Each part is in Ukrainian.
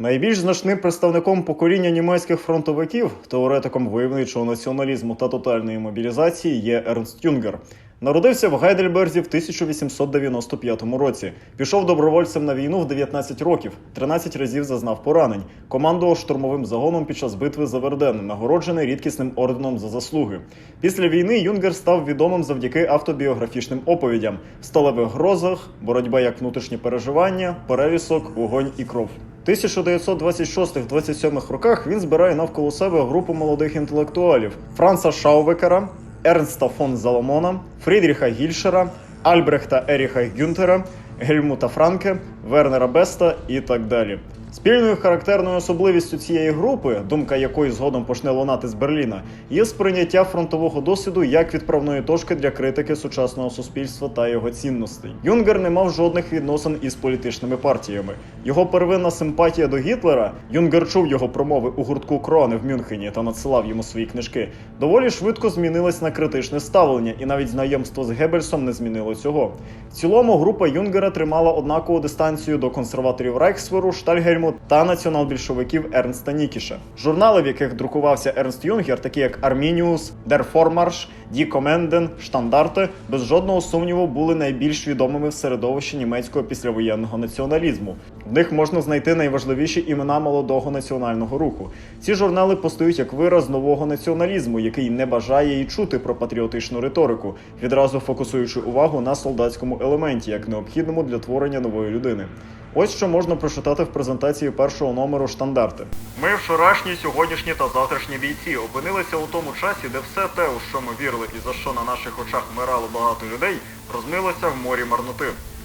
Найбільш значним представником покоління німецьких фронтовиків, теоретиком войовничого націоналізму та тотальної мобілізації є Ернст Юнгер. Народився в Гайдельберзі в 1895 році. Пішов добровольцем на війну в 19 років, 13 разів зазнав поранень. Командував штурмовим загоном під час битви за Верден, нагороджений рідкісним орденом за заслуги. Після війни Юнгер став відомим завдяки автобіографічним оповідям: сталевих грозах, боротьба як внутрішнє переживання, перевісок, вогонь і кров. В 1926-27 роках він збирає навколо себе групу молодих інтелектуалів Франца Шаувекера, Ернста фон Заломона, Фрідріха Гільшера, Альбрехта Еріха Гюнтера, Гельмута Франке, Вернера Беста і так далі. Спільною характерною особливістю цієї групи, думка якої згодом почне лунати з Берліна, є сприйняття фронтового досвіду як відправної точки для критики сучасного суспільства та його цінностей. Юнгер не мав жодних відносин із політичними партіями. Його первинна симпатія до Гітлера, Юнгер чув його промови у гуртку Крони в Мюнхені та надсилав йому свої книжки. Доволі швидко змінилась на критичне ставлення, і навіть знайомство з Геббельсом не змінило цього. В цілому група Юнгера тримала однакову дистанцію до консерваторів Рейхсверу, Штальгельму та націонал-більшовиків Ернста Нікіша. Журнали, в яких друкувався Ернст Юнгер, такі як Армініус, Дер Формарш, Ді Коменден, Штандарте, без жодного сумніву були найбільш відомими в середовищі німецького післявоєнного націоналізму. В них можна знайти найважливіші імена молодого національного руху. Ці журнали постають як вираз нового націоналізму, який не бажає і чути про патріотичну риторику, відразу фокусуючи увагу на солдатському елементі, як необхідному для творення нової людини. Ось що можна прочитати в презентації першого номеру штандарти. Ми вчорашні, сьогоднішні та завтрашні бійці опинилися у тому часі, де все те, у що ми вірили і за що на наших очах вмирало багато людей, розмилося в морі марноти.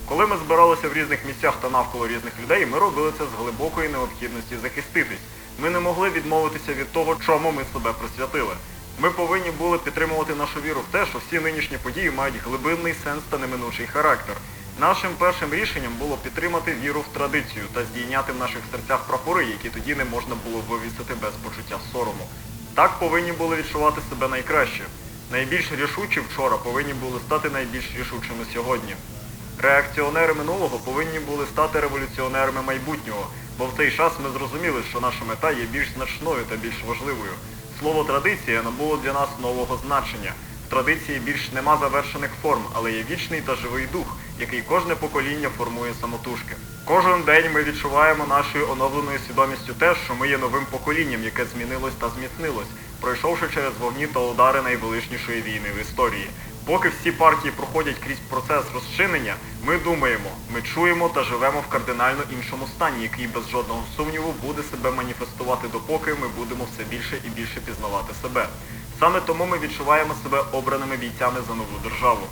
Коли ми збиралися в різних місцях та навколо різних людей, ми робили це з глибокої необхідності захиститись. Ми не могли відмовитися від того, чому ми себе присвятили. Ми повинні були підтримувати нашу віру в те, що всі нинішні події мають глибинний сенс та неминучий характер. Нашим першим рішенням було підтримати віру в традицію та здійняти в наших серцях прапори, які тоді не можна було вивісити без почуття сорому. Так повинні були відчувати себе найкраще. Найбільш рішучі вчора повинні були стати найбільш рішучими сьогодні. Реакціонери минулого повинні були стати революціонерами майбутнього, бо в цей час ми зрозуміли, що наша мета є більш значною та більш важливою. Слово традиція набуло для нас нового значення. В традиції більш нема завершених форм, але є вічний та живий дух, який кожне покоління формує самотужки. Кожен день ми відчуваємо нашою оновленою свідомістю те, що ми є новим поколінням, яке змінилось та зміцнилось, пройшовши через вогні та удари найвеличнішої війни в історії. Поки всі партії проходять крізь процес розчинення, ми думаємо, ми чуємо та живемо в кардинально іншому стані, який без жодного сумніву буде себе маніфестувати допоки ми будемо все більше і більше пізнавати себе. Саме тому ми відчуваємо себе обраними бійцями за нову державу.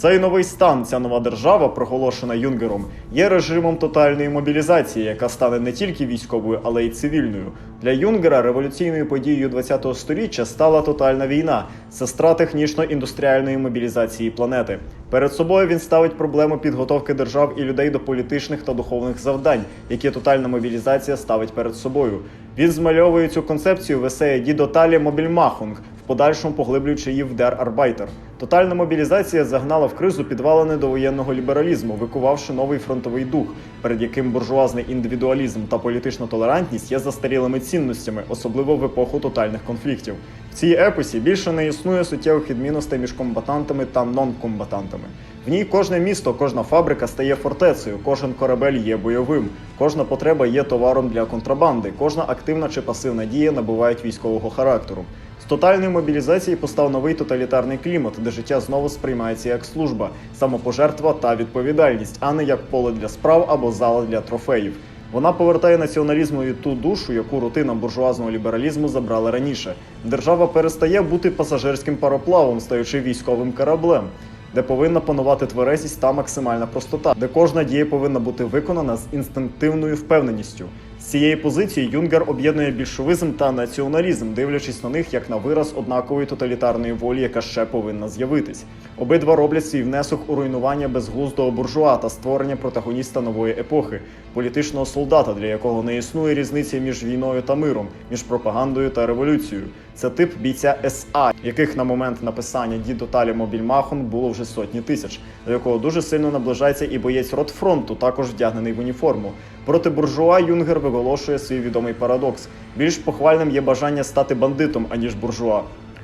Цей новий стан, ця нова держава, проголошена Юнгером, є режимом тотальної мобілізації, яка стане не тільки військовою, але й цивільною. Для Юнгера революційною подією ХХ століття стала тотальна війна, сестра технічно-індустріальної мобілізації планети. Перед собою він ставить проблему підготовки держав і людей до політичних та духовних завдань, які тотальна мобілізація ставить перед собою. Він змальовує цю концепцію в есеї «Die totale Mobilmachung», в подальшому поглиблюючи її в Der Arbeiter. Тотальна мобілізація загнала в кризу підвалини довоєнного лібералізму, викувавши новий фронтовий дух, перед яким буржуазний індивідуалізм та політична толерантність є застарілими цінностями, особливо в епоху тотальних конфліктів. В цій епосі більше не існує суттєвих відмінностей між комбатантами та нонкомбатантами. В ній кожне місто, кожна фабрика стає фортецею, кожен корабель є бойовим, кожна потреба є товаром для контрабанди, кожна активна чи пасивна дія набувають військового характеру. З тотальної мобілізації постав новий тоталітарний клімат, де життя знову сприймається як служба, самопожертва та відповідальність, а не як поле для справ або зала для трофеїв. Вона повертає націоналізмові ту душу, яку рутина буржуазного лібералізму забрала раніше. Держава перестає бути пасажирським пароплавом, стаючи військовим кораблем, де повинна панувати тверезість та максимальна простота, де кожна дія повинна бути виконана з інстинктивною впевненістю. Цієї позиції Юнгер об'єднує більшовизм та націоналізм, дивлячись на них як на вираз однакової тоталітарної волі, яка ще повинна з'явитись. Обидва роблять свій внесок у руйнування безглуздого буржуа та створення протагоніста нової епохи, політичного солдата, для якого не існує різниці між війною та миром, між пропагандою та революцією. Це тип бійця СА, яких на момент написання Ді Тоталі Мобільмахон було вже сотні тисяч, до якого дуже сильно наближається і боєць Ротфронту, також вдягнений в уніформу. Проти буржуа Юнгер виголошує свій відомий парадокс. Більш похвальним є бажання стати бандитом, аніж буржуа.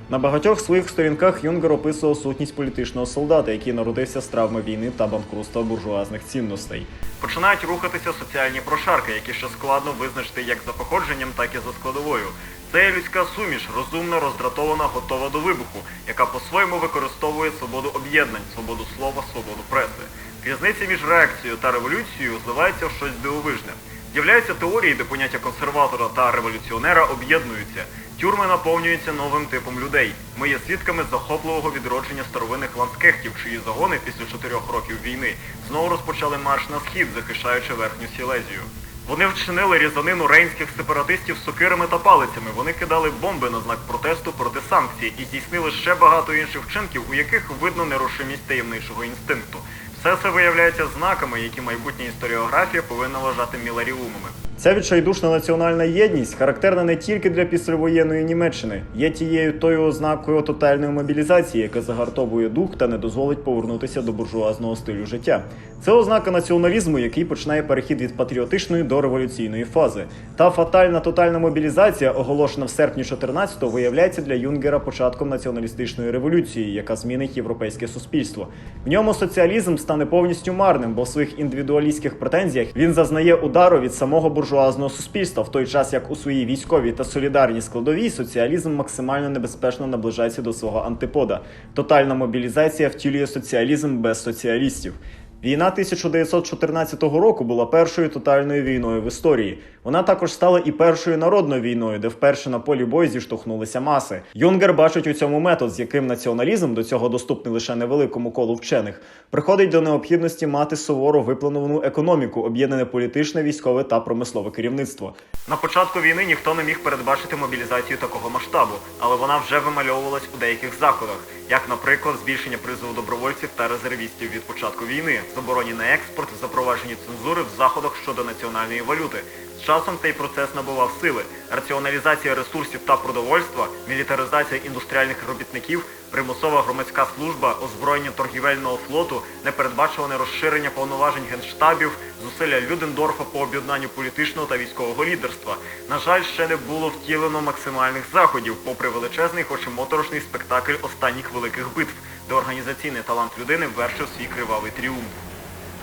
На багатьох своїх сторінках Юнгер описував сутність політичного солдата, який народився з травми війни та банкрутства буржуазних цінностей. Починають рухатися соціальні прошарки, які ще складно визначити як за походженням, так і за складовою. Це є людська суміш, розумна, роздратована, готова до вибуху, яка по-своєму використовує свободу об'єднань, свободу слова, свободу преси. Різниця між реакцією та революцією зливається в щось дивовижне. З'являються теорії, де поняття консерватора та революціонера об'єднуються. Тюрми наповнюються новим типом людей. Ми є свідками захопливого відродження старовинних ланскехтів, чиї загони після чотирьох років війни знову розпочали марш на схід, захищаючи верхню Сілезію. Вони вчинили різанину рейнських сепаратистів сокирами та палицями. Вони кидали бомби на знак протесту проти санкцій і здійснили ще багато інших вчинків, у яких видно нерушимість таємничого інстинкту. Все це виявляється знаками, які майбутня історіографія повинна вважати міларіумами. Ця відчайдушна національна єдність характерна не тільки для післявоєнної Німеччини, є тією тою ознакою тотальної мобілізації, яка загартовує дух та не дозволить повернутися до буржуазного стилю життя. Це ознака націоналізму, який починає перехід від патріотичної до революційної фази. Та фатальна тотальна мобілізація, оголошена в серпні 14-го, виявляється для Юнгера початком націоналістичної революції, яка змінить європейське суспільство. В ньому соціалізм стане повністю марним, бо в своїх індивідуалістських претензіях він зазнає удару від самого буржуазного суспільства, в той час як у своїй військовій та солідарній складовій соціалізм максимально небезпечно наближається до свого антипода. Тотальна мобілізація втілює соціалізм без соціалістів. Війна 1914 року була першою тотальною війною в історії. Вона також стала і першою народною війною, де вперше на полі бою зіштовхнулися маси. Юнгер бачить у цьому метод, з яким націоналізм, до цього доступний лише невеликому колу вчених, приходить до необхідності мати суворо виплановану економіку, об'єднане політичне, військове та промислове керівництво. На початку війни ніхто не міг передбачити мобілізацію такого масштабу, але вона вже вимальовувалась у деяких заходах, як, наприклад, збільшення призову добровольців та резервістів від початку війни, забороні на експорт, запровадженні цензури в заходах щодо національної валюти. Часом цей процес набував сили. Раціоналізація ресурсів та продовольства, мілітаризація індустріальних робітників, примусова громадська служба, озброєння торгівельного флоту, непередбачуване розширення повноважень генштабів, зусилля Людендорфа по об'єднанню політичного та військового лідерства. На жаль, ще не було втілено максимальних заходів, попри величезний, хоч і моторошний спектакль останніх великих битв, де організаційний талант людини вершив свій кривавий тріумф.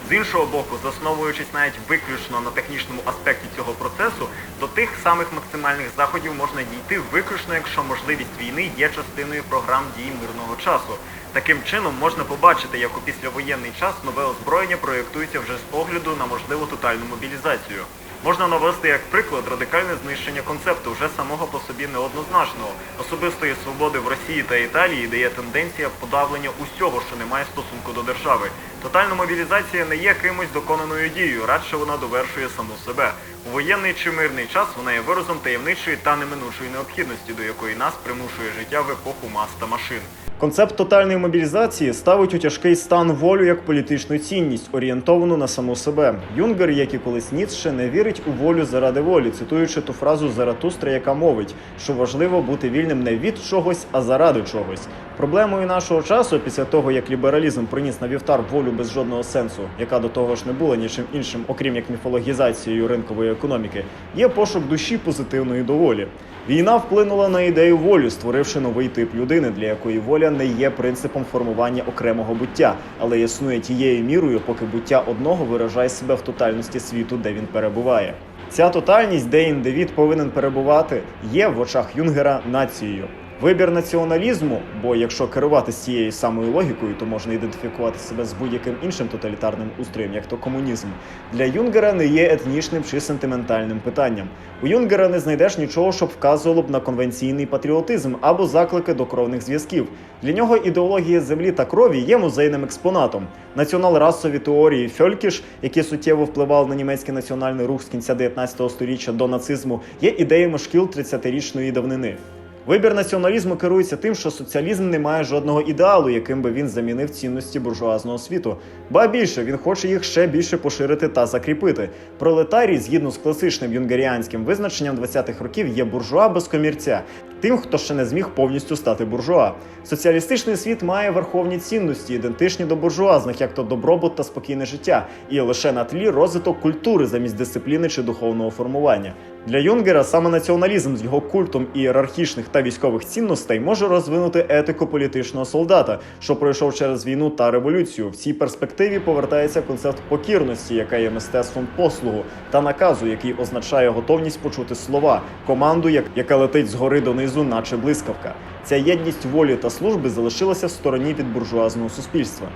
З іншого боку, засновуючись навіть виключно на технічному аспекті цього процесу, до тих самих максимальних заходів можна дійти виключно, якщо можливість війни є частиною програм дій мирного часу. Таким чином можна побачити, як у післявоєнний час нове озброєння проєктується вже з огляду на можливу тотальну мобілізацію. Можна навести як приклад радикальне знищення концепту вже самого по собі неоднозначного. Особистої свободи в Росії та Італії дає тенденція подавлення усього, що не має стосунку до держави. Тотальна мобілізація не є кимось доконаною дією, радше вона довершує саму себе. У воєнний чи мирний час вона є виразом таємничої та неминучої необхідності, до якої нас примушує життя в епоху мас та машин. Концепт тотальної мобілізації ставить у тяжкий стан волю як політичну цінність, орієнтовану на саму себе. Юнгер, як і колись Ніцше, не вірить у волю заради волі, цитуючи ту фразу Заратустра, яка мовить, що важливо бути вільним не від чогось, а заради чогось. Проблемою нашого часу, після того як лібералізм приніс на вівтар волю без жодного сенсу, яка до того ж не була нічим іншим, окрім як міфологізацією ринкової економіки, є пошук душі позитивної доволі. Війна вплинула на ідею волі, створивши новий тип людини, для якої воля не є принципом формування окремого буття, але існує тією мірою, поки буття одного виражає себе в тотальності світу, де він перебуває. Ця тотальність, де індивід повинен перебувати, є в очах Юнгера нацією. Вибір націоналізму, бо якщо керуватися цією самою логікою, то можна ідентифікувати себе з будь-яким іншим тоталітарним устроєм, як то комунізм, для Юнгера не є етнічним чи сентиментальним питанням. У Юнгера не знайдеш нічого, щоб вказувало б на конвенційний патріотизм або заклики до кровних зв'язків. Для нього ідеологія землі та крові є музейним експонатом. Націонал-расові теорії Фьолькіш, які суттєво впливали на німецький національний рух з кінця 19 століття до нацизму, є ідеями шкіл 30-річної давнини. Вибір націоналізму керується тим, що соціалізм не має жодного ідеалу, яким би він замінив цінності буржуазного світу. Ба більше він хоче їх ще більше поширити та закріпити. Пролетарій, згідно з класичним юнгеріанським визначенням 20-х років, є буржуа без комірця. тим, хто ще не зміг повністю стати буржуа. Соціалістичний світ має верховні цінності, ідентичні до буржуазних, як то добробут та спокійне життя, і лише на тлі розвиток культури замість дисципліни чи духовного формування. Для Юнгера саме націоналізм з його культом ієрархічних та військових цінностей може розвинути етику політичного солдата, що пройшов через війну та революцію. В цій перспективі повертається концепт покірності, яка є мистецтвом послугу, та наказу, який означає готовність почути слова, команду, як- яка летить згори донизу, наче блискавка. Ця єдність волі та служби залишилася в стороні від буржуазного суспільства.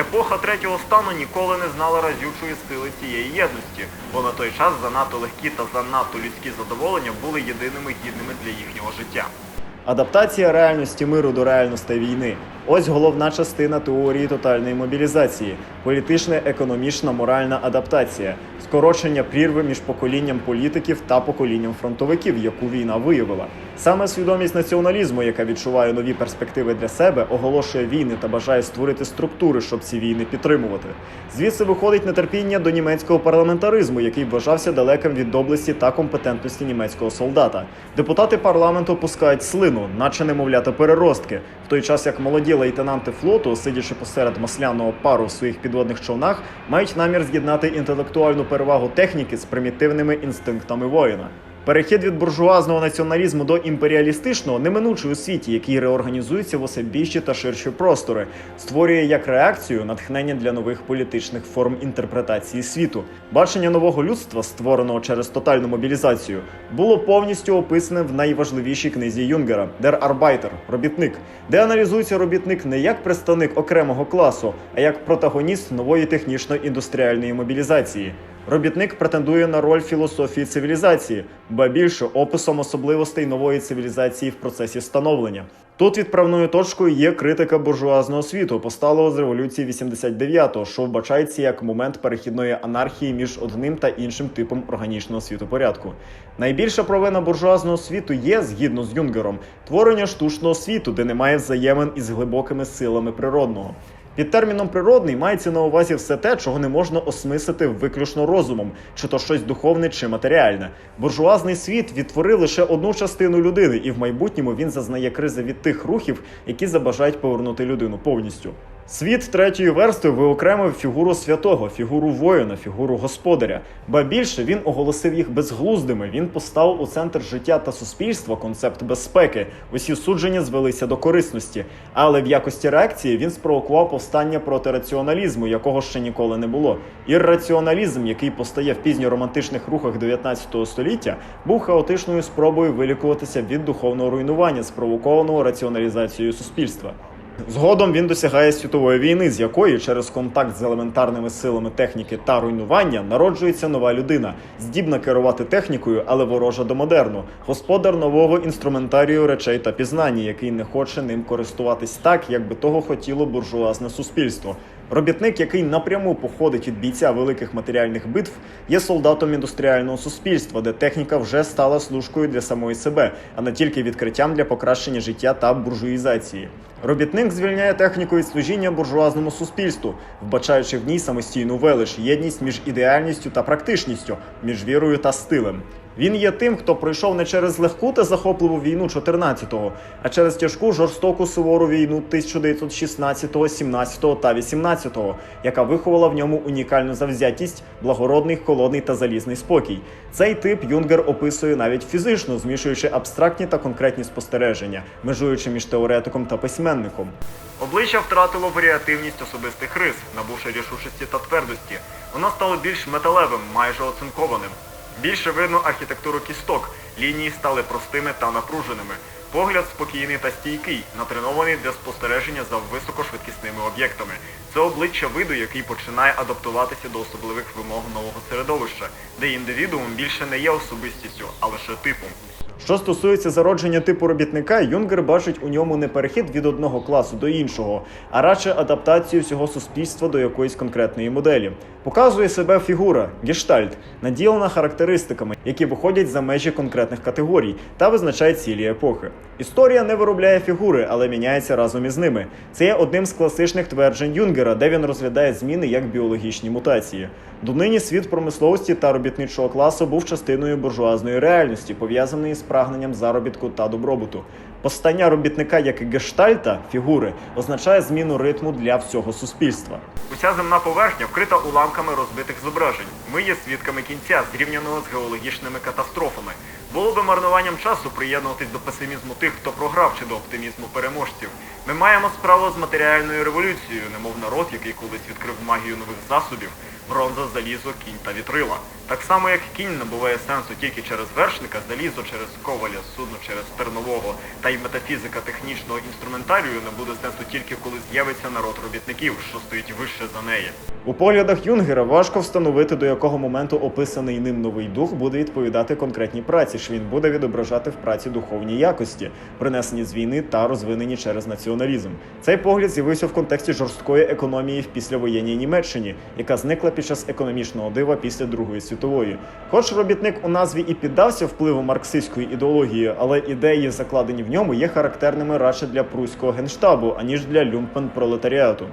Епоха третього стану ніколи не знала разючої сили цієї єдності, бо на той час занадто легкі та занадто людські задоволення були єдиними гідними для їхнього життя. Адаптація реальності миру до реальностей війни ось головна частина теорії тотальної мобілізації, політична, економічна, моральна адаптація, скорочення прірви між поколінням політиків та поколінням фронтовиків, яку війна виявила. Саме свідомість націоналізму, яка відчуває нові перспективи для себе, оголошує війни та бажає створити структури, щоб ці війни підтримувати. Звідси виходить нетерпіння до німецького парламентаризму, який вважався далеким від доблесті та компетентності німецького солдата. Депутати парламенту пускають слину, наче немовлята переростки, в той час як молоді лейтенанти флоту, сидячи посеред масляного пару в своїх підводних човнах, мають намір з'єднати інтелектуальну перевагу техніки з примітивними інстинктами воїна. Перехід від буржуазного націоналізму до імперіалістичного неминучий у світі, який реорганізується в усе більші та ширші простори, створює як реакцію натхнення для нових політичних форм інтерпретації світу. Бачення нового людства, створеного через тотальну мобілізацію, було повністю описане в найважливішій книзі Юнгера Der Arbeiter – робітник, де аналізується робітник не як представник окремого класу, а як протагоніст нової технічно-індустріальної мобілізації. Робітник претендує на роль філософії цивілізації, ба більше описом особливостей нової цивілізації в процесі становлення. Тут відправною точкою є критика буржуазного світу, посталого з революції 89-го, що вбачається як момент перехідної анархії між одним та іншим типом органічного світопорядку. Найбільша провина буржуазного світу є, згідно з Юнгером, творення штучного світу, де немає взаємин із глибокими силами природного. Під терміном природний мається на увазі все те, чого не можна осмислити виключно розумом, чи то щось духовне чи матеріальне. Буржуазний світ відтворив лише одну частину людини, і в майбутньому він зазнає кризи від тих рухів, які забажають повернути людину повністю. Світ третьої верстви виокремив фігуру святого, фігуру воїна, фігуру господаря. Ба більше він оголосив їх безглуздими. Він поставив у центр життя та суспільства концепт безпеки. Усі судження звелися до корисності. Але в якості реакції він спровокував повстання проти раціоналізму, якого ще ніколи не було. Ірраціоналізм, який постає в пізньоромантичних рухах 19 століття, був хаотичною спробою вилікуватися від духовного руйнування, спровокованого раціоналізацією суспільства. Згодом він досягає світової війни, з якої через контакт з елементарними силами техніки та руйнування народжується нова людина, здібна керувати технікою, але ворожа до модерну, господар нового інструментарію речей та пізнання, який не хоче ним користуватись так, як би того хотіло буржуазне суспільство. Робітник, який напряму походить від бійця великих матеріальних битв, є солдатом індустріального суспільства, де техніка вже стала служкою для самої себе, а не тільки відкриттям для покращення життя та буржуїзації. Робітник звільняє техніку від служіння буржуазному суспільству, вбачаючи в ній самостійну велич, єдність між ідеальністю та практичністю, між вірою та стилем. Він є тим, хто пройшов не через легку та захопливу війну 14-го, а через тяжку жорстоку сувору війну 1916, 17-го та 18-го, яка виховала в ньому унікальну завзятість, благородний, холодний та залізний спокій. Цей тип Юнгер описує навіть фізично, змішуючи абстрактні та конкретні спостереження, межуючи між теоретиком та письменником. Обличчя втратило варіативність особистих рис, набувши рішучості та твердості. Воно стало більш металевим, майже оцинкованим. Більше видно архітектуру кісток, лінії стали простими та напруженими. Погляд спокійний та стійкий, натренований для спостереження за високошвидкісними об'єктами. Це обличчя виду, який починає адаптуватися до особливих вимог нового середовища, де індивідуум більше не є особистістю, а лише типом. Що стосується зародження типу робітника, Юнгер бачить у ньому не перехід від одного класу до іншого, а радше адаптацію всього суспільства до якоїсь конкретної моделі. Показує себе фігура, гештальт, наділена характеристиками, які виходять за межі конкретних категорій та визначає цілі епохи. Історія не виробляє фігури, але міняється разом із ними. Це є одним з класичних тверджень Юнгера, де він розглядає зміни як біологічні мутації. Донині світ промисловості та робітничого класу був частиною буржуазної реальності, пов'язаної з прагненням заробітку та добробуту. Постання робітника як гештальта фігури означає зміну ритму для всього суспільства. Уся земна поверхня вкрита уламками розбитих зображень. Ми є свідками кінця, зрівняного з геологічними катастрофами. Було би марнуванням часу приєднуватись до песимізму тих, хто програв, чи до оптимізму переможців. Ми маємо справу з матеріальною революцією, немов народ, який колись відкрив магію нових засобів, бронза, залізо, кінь та вітрила. Так само, як кінь набуває сенсу тільки через вершника, залізо через коваля, судно через тернового, та й метафізика технічного інструментарію не сенсу тільки коли з'явиться народ робітників, що стоїть вище за неї. У поглядах Юнгера важко встановити, до якого моменту описаний ним новий дух буде відповідати конкретній праці, що він буде відображати в праці духовні якості, принесені з війни та розвинені через націоналізм. Цей погляд з'явився в контексті жорсткої економії в післявоєнній Німеччині, яка зникла під час економічного дива після Другої світової. Хоч робітник у назві і піддався впливу марксистської ідеології, але ідеї, закладені в ньому, є характерними радше для пруського генштабу, аніж для люмпен-пролетаріату.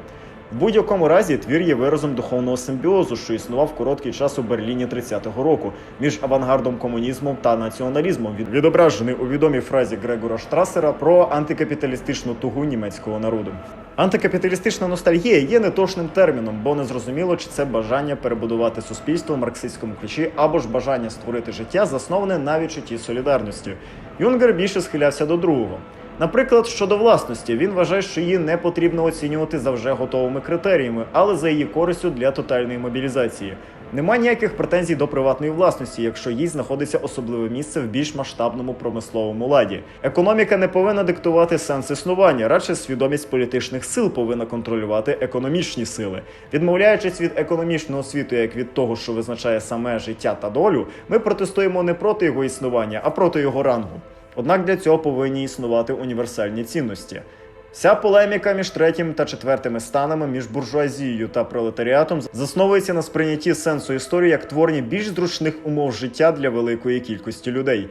В будь-якому разі твір є виразом духовного симбіозу, що існував короткий час у Берліні 30-го року між авангардом комунізму та націоналізмом, від- відображений у відомій фразі Грегора Штрасера про антикапіталістичну тугу німецького народу. Антикапіталістична ностальгія є неточним терміном, бо незрозуміло, чи це бажання перебудувати суспільство в марксистському ключі або ж бажання створити життя, засноване на відчутті солідарності. Юнгер більше схилявся до другого. Наприклад, щодо власності, він вважає, що її не потрібно оцінювати за вже готовими критеріями, але за її користю для тотальної мобілізації. Нема ніяких претензій до приватної власності, якщо їй знаходиться особливе місце в більш масштабному промисловому ладі. Економіка не повинна диктувати сенс існування, радше свідомість політичних сил повинна контролювати економічні сили. Відмовляючись від економічного світу як від того, що визначає саме життя та долю, ми протестуємо не проти його існування, а проти його рангу. Однак для цього повинні існувати універсальні цінності. Вся полеміка між третім та четвертими станами, між буржуазією та пролетаріатом засновується на сприйнятті сенсу історії як творення більш зручних умов життя для великої кількості людей.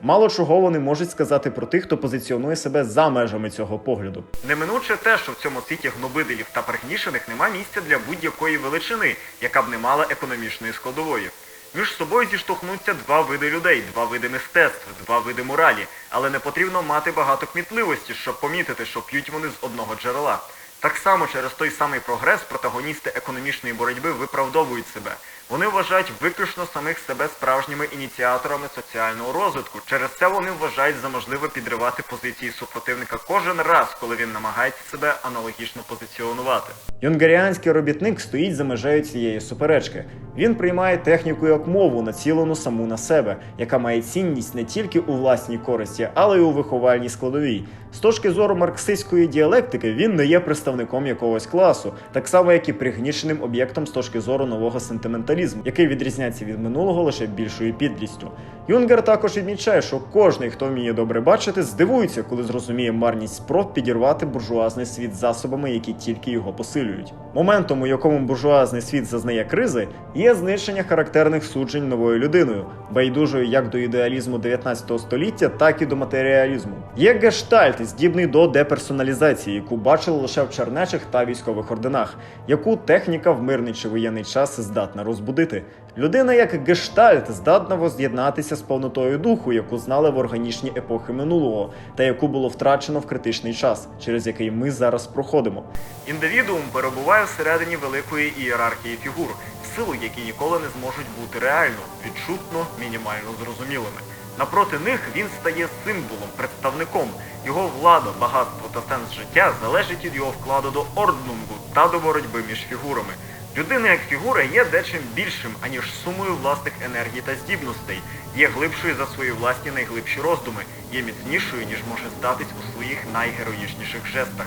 Мало чого вони можуть сказати про тих, хто позиціонує себе за межами цього погляду. Неминуче те, що в цьому світі гнобиделів та пригнічених нема місця для будь-якої величини, яка б не мала економічної складової. Між собою зіштовхнуться два види людей, два види мистецтв, два види моралі, але не потрібно мати багато кмітливості, щоб помітити, що п'ють вони з одного джерела. Так само через той самий прогрес протагоністи економічної боротьби виправдовують себе. Вони вважають виключно самих себе справжніми ініціаторами соціального розвитку. Через це вони вважають за можливе підривати позиції супротивника кожен раз, коли він намагається себе аналогічно позиціонувати. Юнгаріанський робітник стоїть за межею цієї суперечки. Він приймає техніку як мову, націлену саму на себе, яка має цінність не тільки у власній користі, але й у виховальній складовій. З точки зору марксистської діалектики, він не є представником якогось класу, так само як і пригніченим об'єктом з точки зору нового сентименталізму, який відрізняється від минулого лише більшою підлістю. Юнгер також відмічає, що кожний, хто вміє добре бачити, здивується, коли зрозуміє марність спроб підірвати буржуазний світ засобами, які тільки його посилюють. Моментом, у якому буржуазний світ зазнає кризи, є знищення характерних суджень новою людиною, байдужою як до ідеалізму 19 століття, так і до матеріалізму. Є гештальт, здібний до деперсоналізації, яку бачили лише в чернечих та військових орденах, яку техніка в мирний чи воєнний час здатна розбудити. Людина як гештальт здатна воз'єднатися з повнотою духу, яку знали в органічні епохи минулого, та яку було втрачено в критичний час, через який ми зараз проходимо. Індивідуум перебуває всередині великої ієрархії фігур, силу, які ніколи не зможуть бути реально, відчутно, мінімально зрозумілими. Напроти них він стає символом, представником. Його влада, багатство та сенс життя залежить від його вкладу до орднунгу та до боротьби між фігурами. Людина як фігура є дечим більшим, аніж сумою власних енергій та здібностей, є глибшою за свої власні найглибші роздуми, є міцнішою, ніж може здатись у своїх найгероїчніших жестах.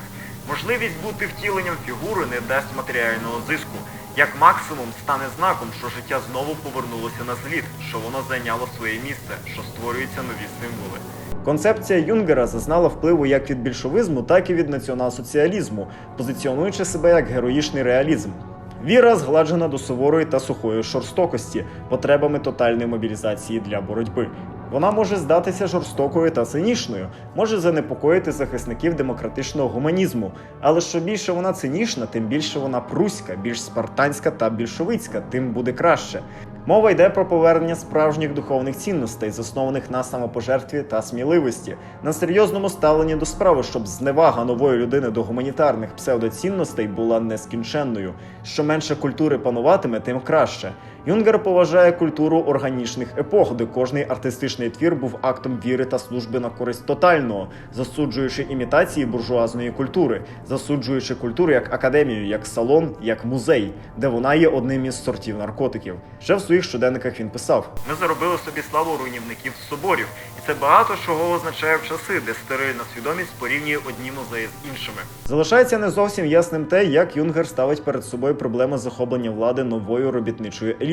Можливість бути втіленням фігури не дасть матеріального зиску. Як максимум стане знаком, що життя знову повернулося на зліт, що воно зайняло своє місце, що створюються нові символи. Концепція Юнгера зазнала впливу як від більшовизму, так і від націонал-соціалізму, позиціонуючи себе як героїчний реалізм. Віра згладжена до суворої та сухої жорстокості, потребами тотальної мобілізації для боротьби. Вона може здатися жорстокою та цинічною, може занепокоїти захисників демократичного гуманізму. Але що більше вона цинічна, тим більше вона пруська, більш спартанська та більшовицька, тим буде краще. Мова йде про повернення справжніх духовних цінностей, заснованих на самопожертві та сміливості, на серйозному ставленні до справи, щоб зневага нової людини до гуманітарних псевдоцінностей була нескінченною. Що менше культури пануватиме, тим краще. Юнгер поважає культуру органічних епох, де кожний артистичний твір був актом віри та служби на користь тотального, засуджуючи імітації буржуазної культури, засуджуючи культуру як академію, як салон, як музей, де вона є одним із сортів наркотиків. Ще в своїх щоденниках він писав: Ми заробили собі славу руйнівників соборів, і це багато чого означає в часи, де стерильна свідомість порівнює одні музеї з іншими. Залишається не зовсім ясним те, як Юнгер ставить перед собою проблеми захоплення влади новою робітничою елітою.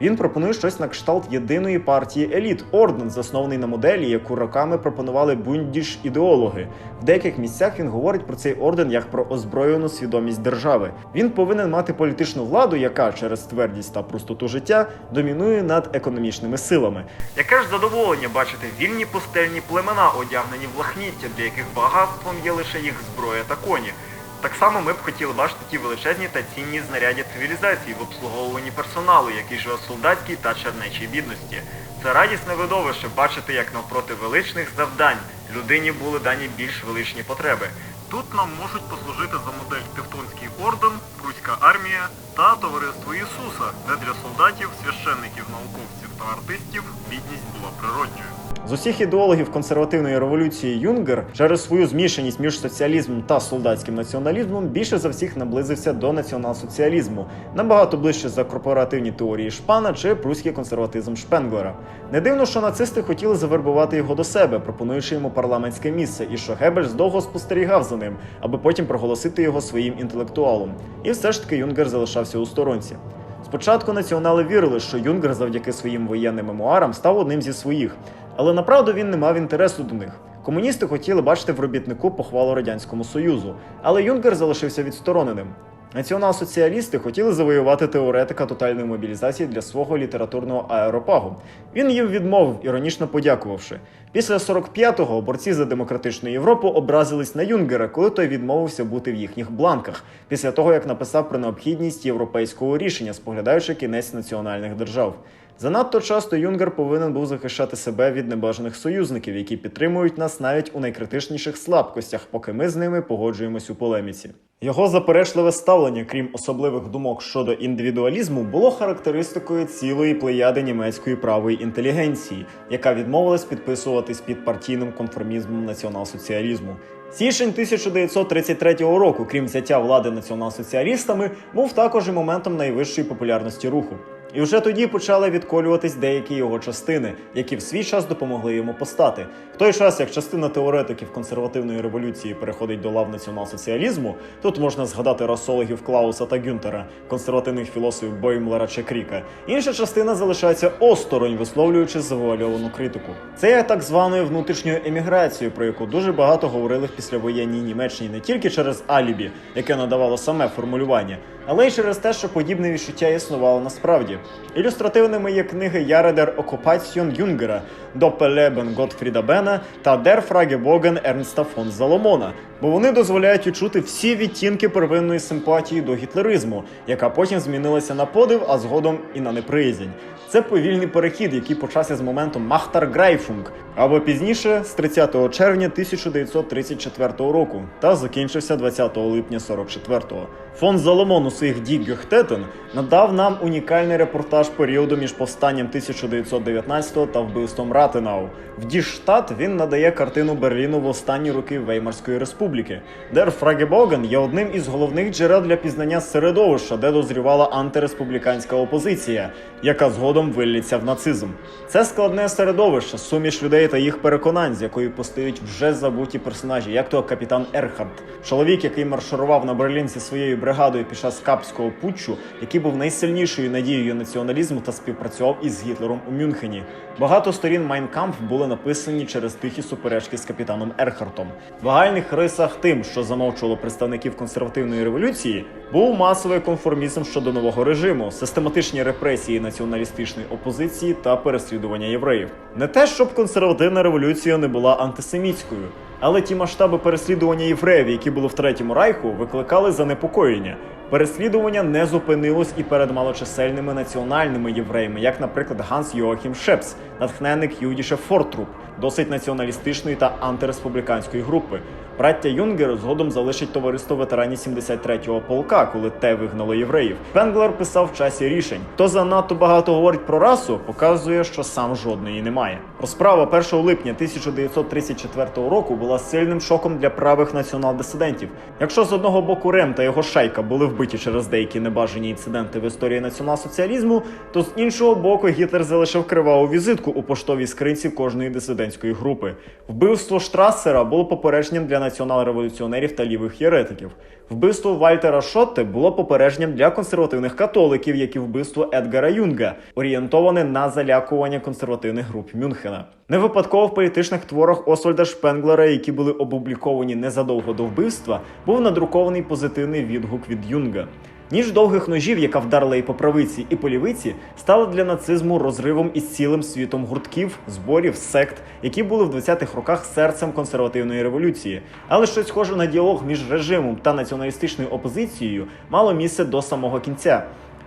Він пропонує щось на кшталт єдиної партії еліт орден, заснований на моделі, яку роками пропонували бундіш ідеологи. В деяких місцях він говорить про цей орден як про озброєну свідомість держави. Він повинен мати політичну владу, яка через твердість та простоту життя домінує над економічними силами. Яке ж задоволення бачити вільні пустельні племена, одягнені в лахміття, для яких багатством є лише їх зброя та коні. Так само ми б хотіли бачити ті величезні та цінні знаряддя цивілізації в обслуговуванні персоналу, який живе в солдатській та чернечій бідності. Це радісне видовище бачити, як навпроти величних завдань людині були дані більш величні потреби. Тут нам можуть послужити за модель Тевтонський орден, Пруська армія та Товариство Ісуса, де для солдатів, священників, науковців та артистів бідність була природньою. З усіх ідеологів консервативної революції Юнгер через свою змішаність між соціалізмом та солдатським націоналізмом більше за всіх наблизився до націонал-соціалізму, набагато ближче за корпоративні теорії Шпана чи пруський консерватизм Шпенглера. Не дивно, що нацисти хотіли завербувати його до себе, пропонуючи йому парламентське місце, і що Геббельс довго спостерігав за ним, аби потім проголосити його своїм інтелектуалом. І все ж таки Юнгер залишався у сторонці. Спочатку націонали вірили, що Юнгер завдяки своїм воєнним мемуарам став одним зі своїх, але направду він не мав інтересу до них. Комуністи хотіли бачити в робітнику похвалу радянському союзу, але Юнгер залишився відстороненим. Націонал-соціалісти хотіли завоювати теоретика тотальної мобілізації для свого літературного аеропагу. Він їм відмовив, іронічно подякувавши. Після 45-го борці за демократичну Європу образились на Юнгера, коли той відмовився бути в їхніх бланках, після того як написав про необхідність європейського рішення, споглядаючи кінець національних держав. Занадто часто Юнгер повинен був захищати себе від небажаних союзників, які підтримують нас навіть у найкритичніших слабкостях, поки ми з ними погоджуємось у полеміці. Його заперечливе ставлення, крім особливих думок щодо індивідуалізму, було характеристикою цілої плеяди німецької правої інтелігенції, яка відмовилась підписуватись під партійним конформізмом націонал-соціалізму. Січень 1933 року, крім взяття влади націонал-соціалістами, був також і моментом найвищої популярності руху. І вже тоді почали відколюватись деякі його частини, які в свій час допомогли йому постати. В той час, як частина теоретиків консервативної революції переходить до лав націонал-соціалізму, тут можна згадати расологів Клауса та Гюнтера, консервативних філософів Боймлера чи Кріка. Інша частина залишається осторонь, висловлюючи завуальовану критику. Це є так званою внутрішньою еміграцією, про яку дуже багато говорили в післявоєнній Німеччині не тільки через алібі, яке надавало саме формулювання, але й через те, що подібне відчуття існувало насправді. Ілюстративними є книги Яредер Окупаціон Юнгера, Доппелебен Готфріда Бена та Дер Фрагебоген Ернста фон Заломона, бо вони дозволяють відчути всі відтінки первинної симпатії до гітлеризму, яка потім змінилася на подив, а згодом і на неприязнь. Це повільний перехід, який почався з моменту Махтарграйфунг, або пізніше з 30 червня 1934 року та закінчився 20 липня 44-го. Фон Заломон у своїх Die Gehtäten надав нам унікальний репортаж періоду між повстанням 1919 та вбивством Ратенау. В Stadt він надає картину Берліну в останні роки Веймарської республіки. Дер Фрагебоген є одним із головних джерел для пізнання середовища, де дозрівала антиреспубліканська опозиція, яка згодом виллється в нацизм. Це складне середовище, суміш людей та їх переконань, з якої постають вже забуті персонажі, як то капітан Ерхард, чоловік, який марширував на Берлін зі своєю бригадою під час Капського путчу, який був найсильнішою надією націоналізму та співпрацював із Гітлером у Мюнхені. Багато сторін Майнкамп були написані через тихі суперечки з капітаном Ерхартом. В загальних рисах тим, що замовчувало представників консервативної революції, був масовий конформізм щодо нового режиму, систематичні репресії націоналістичної опозиції та переслідування євреїв. Не те, щоб консервативна революція не була антисемітською, але ті масштаби переслідування євреїв, які були в третьому райху, викликали занепокоєння. Переслідування не зупинилось і перед малочисельними національними євреями, як, наприклад, Ганс Йоахім Шепс, натхненник Юдіша Фортруп, досить націоналістичної та антиреспубліканської групи. Браття Юнгер згодом залишить товариство ветеранів 73-го полка, коли те вигнало євреїв. Пенглер писав в часі рішень: хто занадто багато говорить про расу, показує, що сам жодної немає. Розправа 1 липня 1934 року була сильним шоком для правих націонал-дисидентів. Якщо з одного боку Рем та його шайка були вбиті через деякі небажані інциденти в історії націонал-соціалізму, то з іншого боку Гітлер залишив криваву візитку у поштовій скринці кожної дисидентської групи. Вбивство Штрасера було попередженням для націонал-революціонерів та лівих єретиків. Вбивство Вальтера Шотте було попередженням для консервативних католиків, як і вбивство Едгара Юнга, орієнтоване на залякування консервативних груп Мюнхена. Не випадково в політичних творах Освальда Шпенглера, які були опубліковані незадовго до вбивства, був надрукований позитивний відгук від Юнга. Ніж довгих ножів, яка вдарила і по правиці, і по лівиці, стала для нацизму розривом із цілим світом гуртків, зборів, сект, які були в 20-х роках серцем консервативної революції. Але щось схоже на діалог між режимом та націоналістичною опозицією мало місце до самого кінця.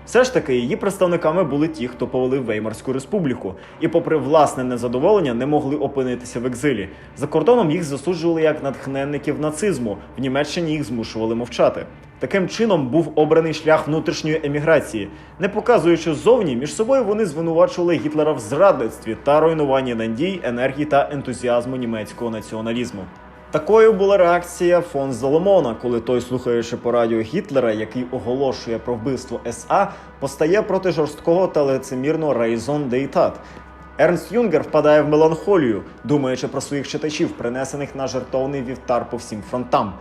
Все ж таки, її представниками були ті, хто повалив Веймарську республіку, і, попри власне незадоволення, не могли опинитися в екзилі. За кордоном їх засуджували як натхненників нацизму. В Німеччині їх змушували мовчати. Таким чином був обраний шлях внутрішньої еміграції. Не показуючи ззовні, між собою вони звинувачували Гітлера в зрадництві та руйнуванні надій, енергії та ентузіазму німецького націоналізму. Такою була реакція фон Заломона, коли той, слухаючи по радіо Гітлера, який оголошує про вбивство СА, постає проти жорсткого та лицемірного Райзон Дейтат. Ернст Юнгер впадає в меланхолію, думаючи про своїх читачів, принесених на жертовний вівтар по всім фронтам.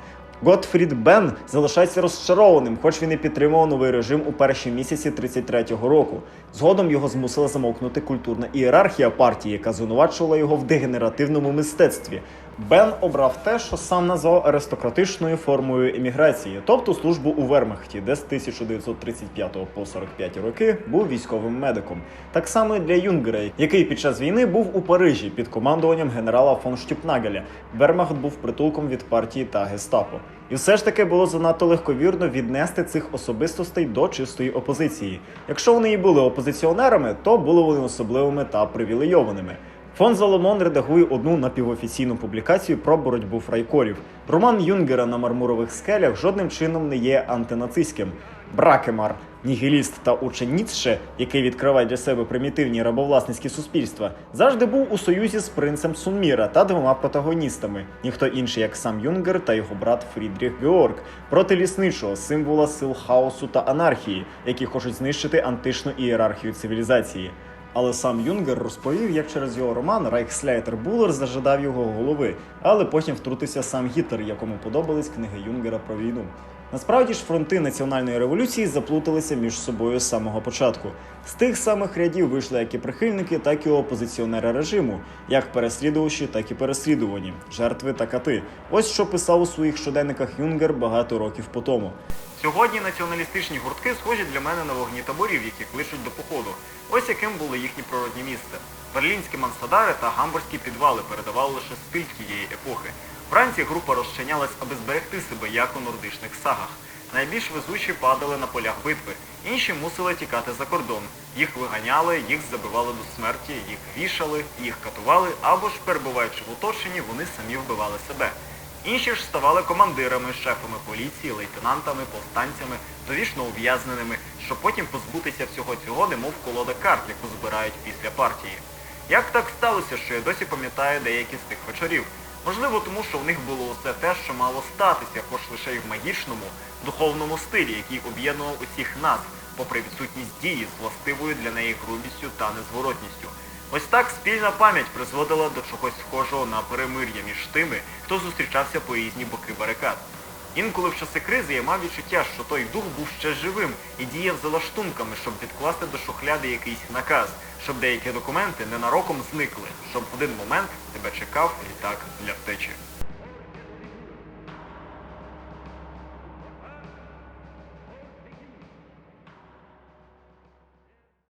Готфрід Бен залишається розчарованим, хоч він і підтримував новий режим у перші місяці 33-го року. Згодом його змусила замовкнути культурна ієрархія партії, яка звинувачувала його в дегенеративному мистецтві. Бен обрав те, що сам назвав аристократичною формою еміграції, тобто службу у Вермахті, де з 1935 по 45 роки був військовим медиком. Так само і для Юнгера, який під час війни був у Парижі під командуванням генерала фон Штюпнагеля. Вермахт був притулком від партії та гестапо. І все ж таки було занадто легковірно віднести цих особистостей до чистої опозиції. Якщо вони і були опозиціонерами, то були вони особливими та привілейованими. Фон Заломон редагує одну напівофіційну публікацію про боротьбу фрайкорів. Роман Юнгера на мармурових скелях жодним чином не є антинацистським. Бракемар, нігіліст та учень Ніцше, який відкриває для себе примітивні рабовласницькі суспільства, завжди був у союзі з принцем Сунміра та двома протагоністами: ніхто інший, як сам Юнгер та його брат Фрідріх Георг, проти лісничого символа сил хаосу та анархії, які хочуть знищити античну ієрархію цивілізації. Але сам Юнгер розповів, як через його роман Райхсляйтер Булер зажадав його голови, але потім втрутився сам Гітлер, якому подобались книги Юнгера про війну. Насправді ж фронти національної революції заплуталися між собою з самого початку. З тих самих рядів вийшли як і прихильники, так і опозиціонери режиму, як переслідувачі, так і переслідувані, жертви та кати. Ось що писав у своїх щоденниках Юнгер багато років по тому. Сьогодні націоналістичні гуртки схожі для мене на вогні таборів, які кличуть до походу. Ось яким були їхні природні місця. Берлінські мансадари та гамбурзькі підвали передавали лише стиль тієї епохи. Вранці група розчинялась, аби зберегти себе, як у нордичних сагах. Найбільш везучі падали на полях битви, інші мусили тікати за кордон. Їх виганяли, їх забивали до смерті, їх вішали, їх катували, або ж, перебуваючи в оточенні, вони самі вбивали себе. Інші ж ставали командирами, шефами поліції, лейтенантами, повстанцями, довічно ув'язненими, щоб потім позбутися всього цього, немов колода карт, яку збирають після партії. Як так сталося, що я досі пам'ятаю деякі з тих вечорів? Можливо, тому що в них було усе те, що мало статися, хоч лише й в магічному, духовному стилі, який об'єднував усіх нас, попри відсутність дії з властивою для неї грубістю та незворотністю. Ось так спільна пам'ять призводила до чогось схожого на перемир'я між тими, хто зустрічався по різні боки барикад. Інколи в часи кризи я мав відчуття, що той дух був ще живим і діяв за лаштунками, щоб підкласти до шухляди якийсь наказ, щоб деякі документи ненароком зникли, щоб в один момент тебе чекав літак для втечі.